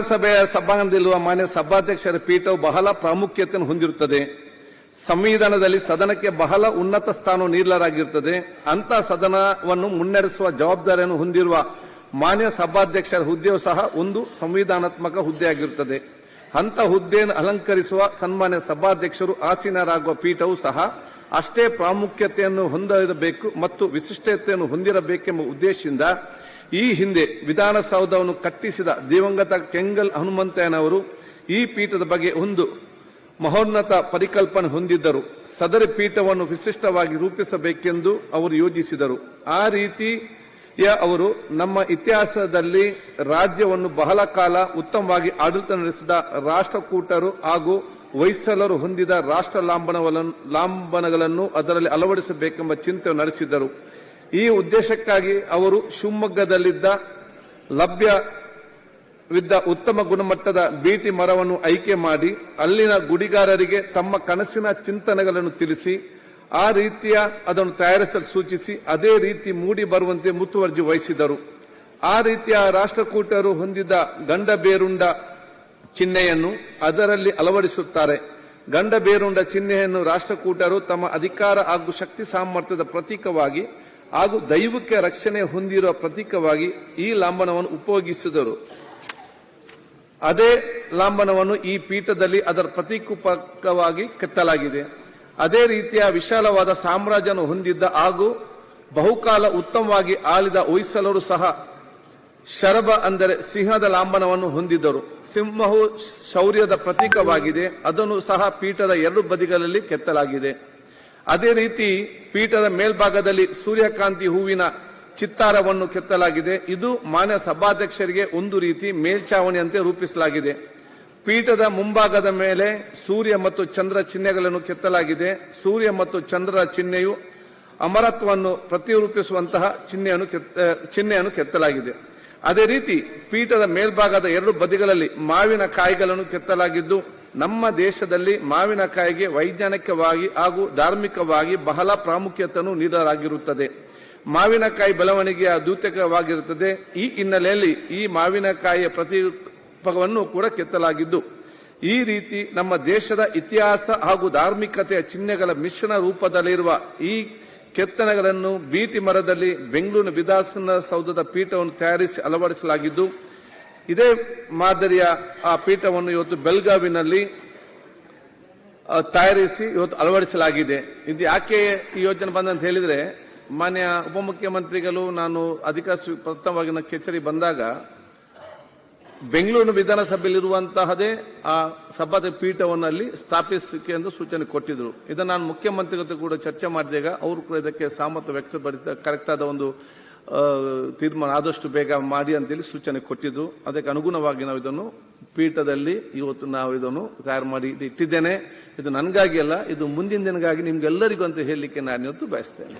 ವಿಧಾನಸಭೆಯ ಸಭಾಂಗಣದಲ್ಲಿರುವ ಮಾನ್ಯ ಸಭಾಧ್ಯಕ್ಷರ ಪೀಠವು ಬಹಳ ಪ್ರಾಮುಖ್ಯತೆಯನ್ನು ಹೊಂದಿರುತ್ತದೆ. ಸಂವಿಧಾನದಲ್ಲಿ ಸದನಕ್ಕೆ ಬಹಳ ಉನ್ನತ ಸ್ಥಾನ ನೀಡಲಾಗಿರುತ್ತದೆ. ಅಂತ ಸದನವನ್ನು ಮುನ್ನಡೆಸುವ ಜವಾಬ್ದಾರಿಯನ್ನು ಹೊಂದಿರುವ ಮಾನ್ಯ ಸಭಾಧ್ಯಕ್ಷರ ಹುದ್ದೆಯು ಸಹ ಒಂದು ಸಂವಿಧಾನಾತ್ಮಕ ಹುದ್ದೆಯಾಗಿರುತ್ತದೆ. ಅಂತ ಹುದ್ದೆಯನ್ನು ಅಲಂಕರಿಸುವ ಸನ್ಮಾನ್ಯ ಸಭಾಧ್ಯಕ್ಷರು ಆಸೀನರಾಗುವ ಪೀಠವು ಸಹ ಅಷ್ಟೇ ಪ್ರಾಮುಖ್ಯತೆಯನ್ನು ಹೊಂದಿರಬೇಕು ಮತ್ತು ವಿಶಿಷ್ಟತೆಯನ್ನು ಹೊಂದಿರಬೇಕೆಂಬ ಉದ್ದೇಶದಿಂದ ಈ ಹಿಂದೆ ವಿಧಾನಸೌಧವನ್ನು ಕಟ್ಟಿಸಿದ ದಿವಂಗತ ಕೆಂಗಲ್ ಹನುಮಂತಯ್ಯನವರು ಈ ಪೀಠದ ಬಗ್ಗೆ ಒಂದು ಮಹೋನ್ನತ ಪರಿಕಲ್ಪನೆ ಹೊಂದಿದ್ದರು. ಸದರಿ ಪೀಠವನ್ನು ವಿಶಿಷ್ಟವಾಗಿ ರೂಪಿಸಬೇಕೆಂದು ಅವರು ಯೋಜಿಸಿದರು. ಆ ರೀತಿಯ ಅವರು ನಮ್ಮ ಇತಿಹಾಸದಲ್ಲಿ ರಾಜ್ಯವನ್ನು ಬಹಳ ಕಾಲ ಉತ್ತಮವಾಗಿ ಆಡಳಿತ ನಡೆಸಿದ ರಾಷ್ಟ್ರಕೂಟರು ಹಾಗೂ ಹೊಯ್ಸಲರು ಹೊಂದಿದ ರಾಷ್ಟ್ರ ಲಾಂಬನಗಳನ್ನು ಲಾಂಬನಗಳನ್ನು ಅದರಲ್ಲಿ ಅಳವಡಿಸಬೇಕೆಂಬ ಚಿಂತೆ ನಡೆಸಿದರು. ಈ ಉದ್ದೇಶಕ್ಕಾಗಿ ಅವರು ಶಿವಮೊಗ್ಗದಲ್ಲಿದ್ದ ಲಭ್ಯವಿದ್ದ ಉತ್ತಮ ಗುಣಮಟ್ಟದ ಬೀಟಿ ಮರವನ್ನು ಆಯ್ಕೆ ಮಾಡಿ ಅಲ್ಲಿನ ಗುಡಿಗಾರರಿಗೆ ತಮ್ಮ ಕನಸಿನ ಚಿಂತನೆಗಳನ್ನು ತಿಳಿಸಿ, ಆ ರೀತಿಯ ಅದನ್ನು ತಯಾರಿಸಲು ಸೂಚಿಸಿ, ಅದೇ ರೀತಿ ಮೂಡಿ ಬರುವಂತೆ ಮುತುವರ್ಜಿ ವಹಿಸಿದರು. ಆ ರೀತಿಯ ರಾಷ್ಟ್ರಕೂಟರು ಹೊಂದಿದ ಗಂಡ ಬೇರುಂಡ ಚಿಹ್ನೆಯನ್ನು ಅದರಲ್ಲಿ ಅಳವಡಿಸುತ್ತಾರೆ. ಗಂಡ ಬೇರುಂಡ ಚಿಹ್ನೆಯನ್ನು ರಾಷ್ಟ್ರಕೂಟರು ತಮ್ಮ ಅಧಿಕಾರ ಹಾಗೂ ಶಕ್ತಿ ಸಾಮರ್ಥ್ಯದ ಪ್ರತೀಕವಾಗಿ ಹಾಗೂ ದೈವಕ್ಕೆ ರಕ್ಷಣೆ ಹೊಂದಿರುವ ಪ್ರತೀಕವಾಗಿ ಈ ಲಾಂಬನವನ್ನು ಉಪಯೋಗಿಸಿದರು. ಅದೇ ಲಾಂಬನವನ್ನು ಈ ಪೀಠದಲ್ಲಿ ಅದರ ಪ್ರತೀಕವಾಗಿ ಕೆತ್ತಲಾಗಿದೆ. ಅದೇ ರೀತಿಯ ವಿಶಾಲವಾದ ಸಾಮ್ರಾಜ್ಯವನ್ನು ಹೊಂದಿದ್ದ ಹಾಗೂ ಬಹುಕಾಲ ಉತ್ತಮವಾಗಿ ಆಳಿದ ಹೊಯ್ಸಲರು ಸಹ ಶರಬ ಅಂದರೆ ಸಿಂಹದ ಲಾಂಬನವನ್ನು ಹೊಂದಿದ್ದರು. ಸಿಂಹವು ಶೌರ್ಯದ ಪ್ರತೀಕವಾಗಿದೆ. ಅದನ್ನು ಸಹ ಪೀಠದ ಎರಡು ಬದಿಗಳಲ್ಲಿ ಕೆತ್ತಲಾಗಿದೆ. ಅದೇ ರೀತಿ ಪೀಠದ ಮೇಲ್ಭಾಗದಲ್ಲಿ ಸೂರ್ಯಕಾಂತಿ ಹೂವಿನ ಚಿತ್ತಾರವನ್ನು ಕೆತ್ತಲಾಗಿದೆ. ಇದು ಮಾನ್ಯ ಸಭಾಧ್ಯಕ್ಷರಿಗೆ ಒಂದು ರೀತಿ ಮೇಲ್ಛಾವಣಿಯಂತೆ ರೂಪಿಸಲಾಗಿದೆ. ಪೀಠದ ಮುಂಭಾಗದ ಮೇಲೆ ಸೂರ್ಯ ಮತ್ತು ಚಂದ್ರ ಚಿಹ್ನೆಗಳನ್ನು ಕೆತ್ತಲಾಗಿದೆ. ಸೂರ್ಯ ಮತ್ತು ಚಂದ್ರರ ಚಿಹ್ನೆಯು ಅಮರತ್ವವನ್ನು ಪ್ರತಿರೂಪಿಸುವಂತಹ ಚಿಹ್ನೆಯನ್ನು ಚಿಹ್ನೆಯನ್ನು ಕೆತ್ತಲಾಗಿದೆ. ಅದೇ ರೀತಿ ಪೀಠದ ಮೇಲ್ಭಾಗದ ಎರಡು ಬದಿಗಳಲ್ಲಿ ಮಾವಿನ ಕಾಯಿಗಳನ್ನು ಕೆತ್ತಲಾಗಿದ್ದು ನಮ್ಮ ದೇಶದಲ್ಲಿ ಮಾವಿನಕಾಯಿಗೆ ವೈಜ್ಞಾನಿಕವಾಗಿ ಹಾಗೂ ಧಾರ್ಮಿಕವಾಗಿ ಬಹಳ ಪ್ರಾಮುಖ್ಯತೆಯನ್ನು ನೀಡಲಾಗಿರುತ್ತದೆ. ಮಾವಿನಕಾಯಿ ಬೆಳವಣಿಗೆಯ ದೂತಕವಾಗಿರುತ್ತದೆ ಈ ಹಿನ್ನೆಲೆಯಲ್ಲಿ ಈ ಮಾವಿನಕಾಯಿಯ ಪ್ರತಿಪವನ್ನು ಕೂಡ ಕೆತ್ತಲಾಗಿದ್ದು, ಈ ರೀತಿ ನಮ್ಮ ದೇಶದ ಇತಿಹಾಸ ಹಾಗೂ ಧಾರ್ಮಿಕತೆಯ ಚಿಹ್ನೆಗಳ ಮಿಶ್ರಣ ರೂಪದಲ್ಲಿರುವ ಈ ಕೆತ್ತನೆಗಳನ್ನು ಬೀಟಿ ಮರದಲ್ಲಿ ಬೆಂಗಳೂರಿನ ವಿಧಾನಸೌಧದ ಪೀಠವನ್ನು ತಯಾರಿಸಿ ಅಳವಡಿಸಲಾಗಿದ್ದು ಇದೇ ಮಾದರಿಯ ಆ ಪೀಠವನ್ನು ಇವತ್ತು ಬೆಳಗಾವಿನಲ್ಲಿ ತಯಾರಿಸಿ ಇವತ್ತು ಅಳವಡಿಸಲಾಗಿದೆ. ಇದು ಯಾಕೆ ಈ ಯೋಜನೆ ಬಂದಂತ ಹೇಳಿದ್ರೆ, ಮಾನ್ಯ ಉಪಮುಖ್ಯಮಂತ್ರಿಗಳು ನಾನು ಅಧಿಕಾರ ಪ್ರಥಮವಾಗಿ ಕಚೇರಿ ಬಂದಾಗ, ಬೆಂಗಳೂರು ವಿಧಾನಸಭೆಯಲ್ಲಿರುವಂತಹದೇ ಆ ಸಭಾದ ಪೀಠವನ್ನು ಅಲ್ಲಿ ಸ್ಥಾಪಿಸಿಕೆ ಎಂದು ಸೂಚನೆ ಕೊಟ್ಟಿದ್ರು. ಇದನ್ನು ನಾನು ಮುಖ್ಯಮಂತ್ರಿಗಳ ಕೂಡ ಚರ್ಚೆ ಮಾಡಿದಾಗ ಅವರು ಕೂಡ ಇದಕ್ಕೆ ಸಹಮತ ವ್ಯಕ್ತಪಡಿಸಿದ, ಕರೆಕ್ಟ್ ಆದ ಒಂದು ತೀರ್ಮಾನ ಆದಷ್ಟು ಬೇಗ ಮಾಡಿ ಅಂತೇಳಿ ಸೂಚನೆ ಕೊಟ್ಟಿದ್ದು. ಅದಕ್ಕೆ ಅನುಗುಣವಾಗಿ ನಾವು ಇದನ್ನು ಪೀಠದಲ್ಲಿ ಇವತ್ತು ನಾವು ಇದನ್ನು ತಯಾರು ಮಾಡಿ ಇಟ್ಟಿದ್ದೇನೆ. ಇದು ನನಗಾಗಿ ಅಲ್ಲ, ಇದು ಮುಂದಿನ ದಿನಗಾಗಿ ನಿಮ್ಗೆಲ್ಲರಿಗೂ ಅಂತ ಹೇಳಲಿಕ್ಕೆ ನಾನು ಇವತ್ತು ಬಯಸ್ತೇನೆ.